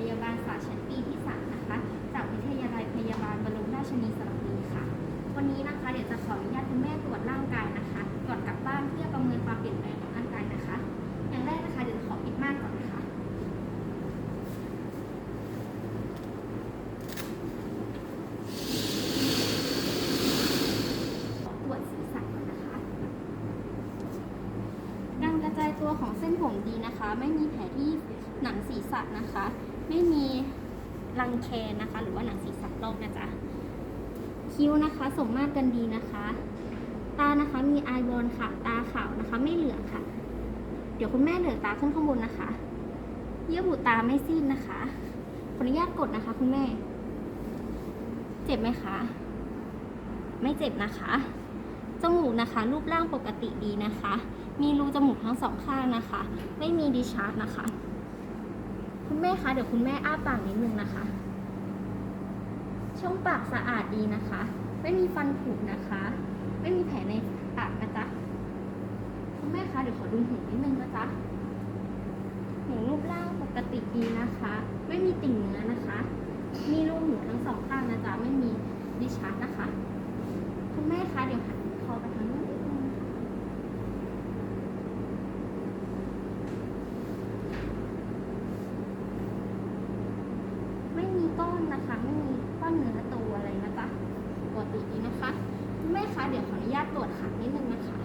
พยาบาลศาสตร์ชั้นปีที่3นะคะ จากวิทยาลัยพยาบาลบรมราชินีสระบุรีค่ะ วันนี้นะคะเดี๋ยวจะขออนุญาตคุณแม่ตรวจร่างกายนะคะ ก่อนกลับบ้านเพื่อประเมินความเปลี่ยนแปลงของร่างกายนะคะ อย่างแรกนะคะเดี๋ยวจะขอปิดม่านก่อนนะคะ ขอตรวจศีรษะก่อนนะคะ การกระจายตัวของเส้น ผมดีนะคะ ไม่มีแผลที่หนังศีรษะนะคะ ไม่มีรังแคนะคะ หรือว่าหนังศีรษะลอกนะจ๊ะคิ้วนะคะ สมมาตรกันดีนะคะ ตานะคะมีอายบอลค่ะ ตาขาวนะคะ ไม่เหลืองค่ะ เดี๋ยวคุณแม่เหลือตาขึ้นข้างบนนะคะ เยื่อบุตาไม่ซีดนะคะขออนุญาตกดนะคะ คุณแม่ เจ็บไหมคะ ไม่เจ็บนะคะ จมูกนะคะ รูปร่างปกติดีนะคะ มีรูจมูกทั้งสองข้างนะคะ ไม่มีดิชาร์จนะคะ คุณแม่คะเดี๋ยวคุณแม่อ้าปากนิดนึงนะคะ ช่องปากสะอาดดีนะคะ ไม่มีฟันผุนะคะ ไม่มีแผลในปากนะจ๊ะคุณแม่คะเดี๋ยวขอดูหูนิดนึงนะจ๊ะหูรูปร่างปกติดีนะคะ ไม่มีติ่งเนื้อนะคะ มีรูหูทั้งสองข้างนะจ๊ะไม่มีดิชาร์จนะคะ คุณแม่คะ เดี๋ยวหันคอไปทางนู้นนิดนึงนะคะ ไม่มีก้อนนะคะ ไม่มีก้อนเนื้อตัวอะไรนะจ๊ะปกติดีนะคะคุณแม่คะเดี๋ยวขออนุญาตตรวจขานิดนึงนะคะ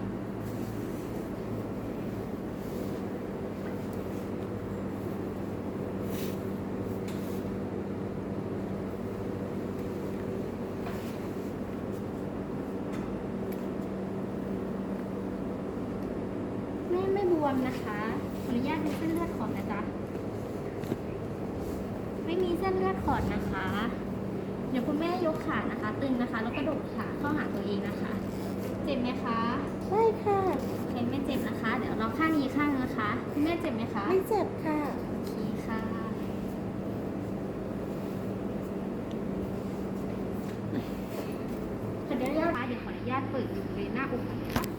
แม่ไม่บ วมนะคะขออนุญาตดูเส้นเลือดขอดนะจ๊ะไม่มีเส้นเลือดขอดนะคะ เดี๋ยวคุณแม่ยกขานะคะ ตึงนะคะ แล้วกระโดดขาเข้าหาตัวเองนะคะ เจ็บไหมคะใช่ค่ะโอเคไม่เจ็บนะคะ เดี๋ยวเราข้างนี้ข้างนะคะคุณแม่เจ็บไหมคะไม่เจ็บค่ะโอเคค่ะขออนุญาตเดี๋ยวขออนุญาตเปิดดูเลยหน้าอกก่อนค่ะ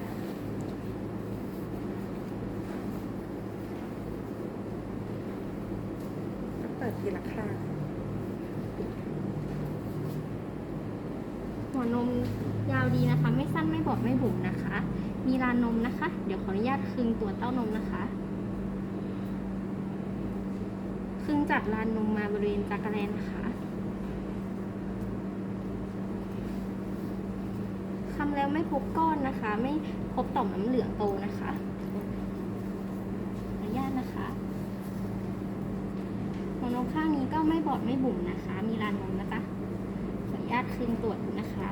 เปิดทีละข้างหัวนมยาวดีนะคะ ไม่สั้นไม่บอดไม่บุ๋มนะคะ มีรานมนะคะ เดี๋ยวขออนุญาตคึงตัวเต้านมนะคะคึงจากรานนมมาบริเวณจักรแลนนะคะคำแล้วไม่พบก้อนนะคะ ไม่พบต่อมน้ำเหลืองโตนะคะขออนุญาตนะคะหัว นมข้างนี้ก็ไม่บอดไม่บุ๋มนะคะ มีรานนมนะคะขออนุญาตคืนตรวจดูนะคะ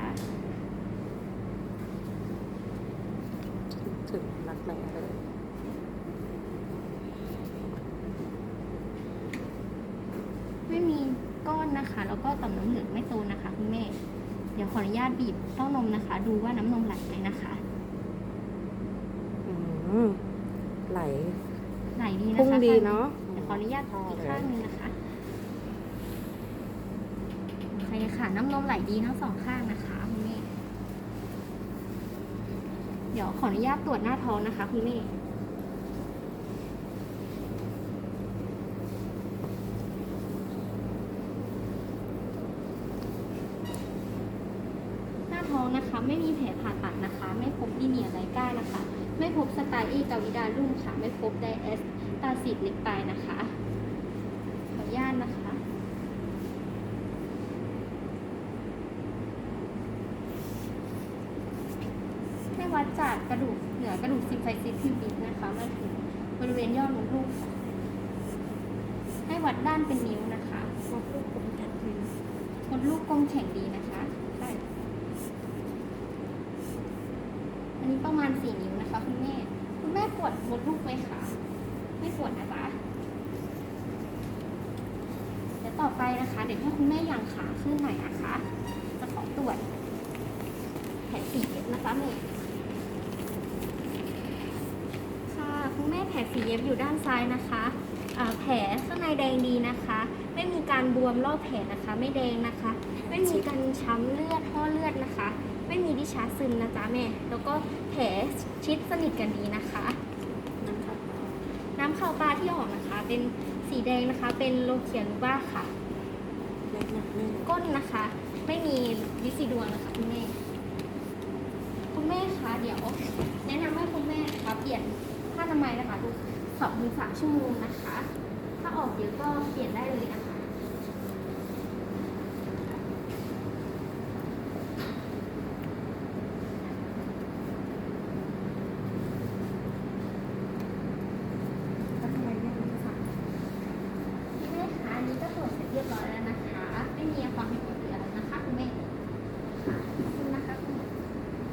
ถึงรักแร้เลยไม่มีก้อนนะคะ แล้วก็ต่อมน้ำเหลืองไม่โตนะคะคุณแม่ เดี๋ยวขออนุญาตบีบเต้านมนะคะ ดูว่าน้ำนมไหลไหมนะคะอืมไหล ไหลดีนะคะพุ่งดีเนาะเดี๋ยว ขออนุญาตอีกข้างหนึงนะคะโอเคค่ะน้ำนมไหลดีทั้งสองข้างนะคะคุณแม่เดี๋ยวขออนุญาตตรวจหน้าท้องนะคะคุณแม่หน้าท้องนะคะ ไม่มีแผลผ่าตัดนะคะ ไม่พบลีเนียไรก้านะคะ ไม่พบสไตล์อีกาวิดาลุ่มค่ะ ไม่พบไดเอสตาซิดเล็กปนะคะ ขออนุญาตนะคะ ให้วัดจากกระดูกเหนือกระดูกซิมไฟซิสพิวบิสนะคะมาถึงบริเวณยอดมดลูกค่ะ ให้วัดด้านเป็นนิ้วนะคะพอพูดผมจัดทีมดลูกกลมแข็งดีนะคะ ใช่ อันนี้ประมาณสี่นิ้ว คะคุณแม่ คุณแม่ปวดมดลูกไหมคะ ไม่ปวดนะจ๊ะ เดี๋ยวต่อไปนะคะ เดี๋ยวให้คุณแม่ยังขาขึ้นหน่อยนะคะ จะขอตรวจแผลสีเย็บนะคะแม่ค่ะคุณแม่แผลสีเย็บอยู่ด้านซ้ายนะคะแผลข้างในแดงดีนะคะ ไม่มีการบวมรอบแผลนะคะ ไม่แดงนะคะ ไม่มีการช้ำเลือดท่อเลือดนะคะ ไม่มีดิชาซึมนะจ๊ะแม่ แล้วก็แผลชิดสนิทกันดีนะคะ น้ำข้าวปลาที่ออกนะคะ เป็นสีแดงนะคะ เป็นโลเคียนูบ้าค่ะ ก้นนะคะ ไม่มีลิซิดวงนะคะคุณแม่ คุณแม่คะเดี๋ยว แนะนำให้คุณแม่นะคะเปลี่ยนผ้าทำไมยนะคะทุกสองถึงสามชั่วโมงนะคะ ถ้าออกเยอะก็เปลี่ยนได้เลยนะคะ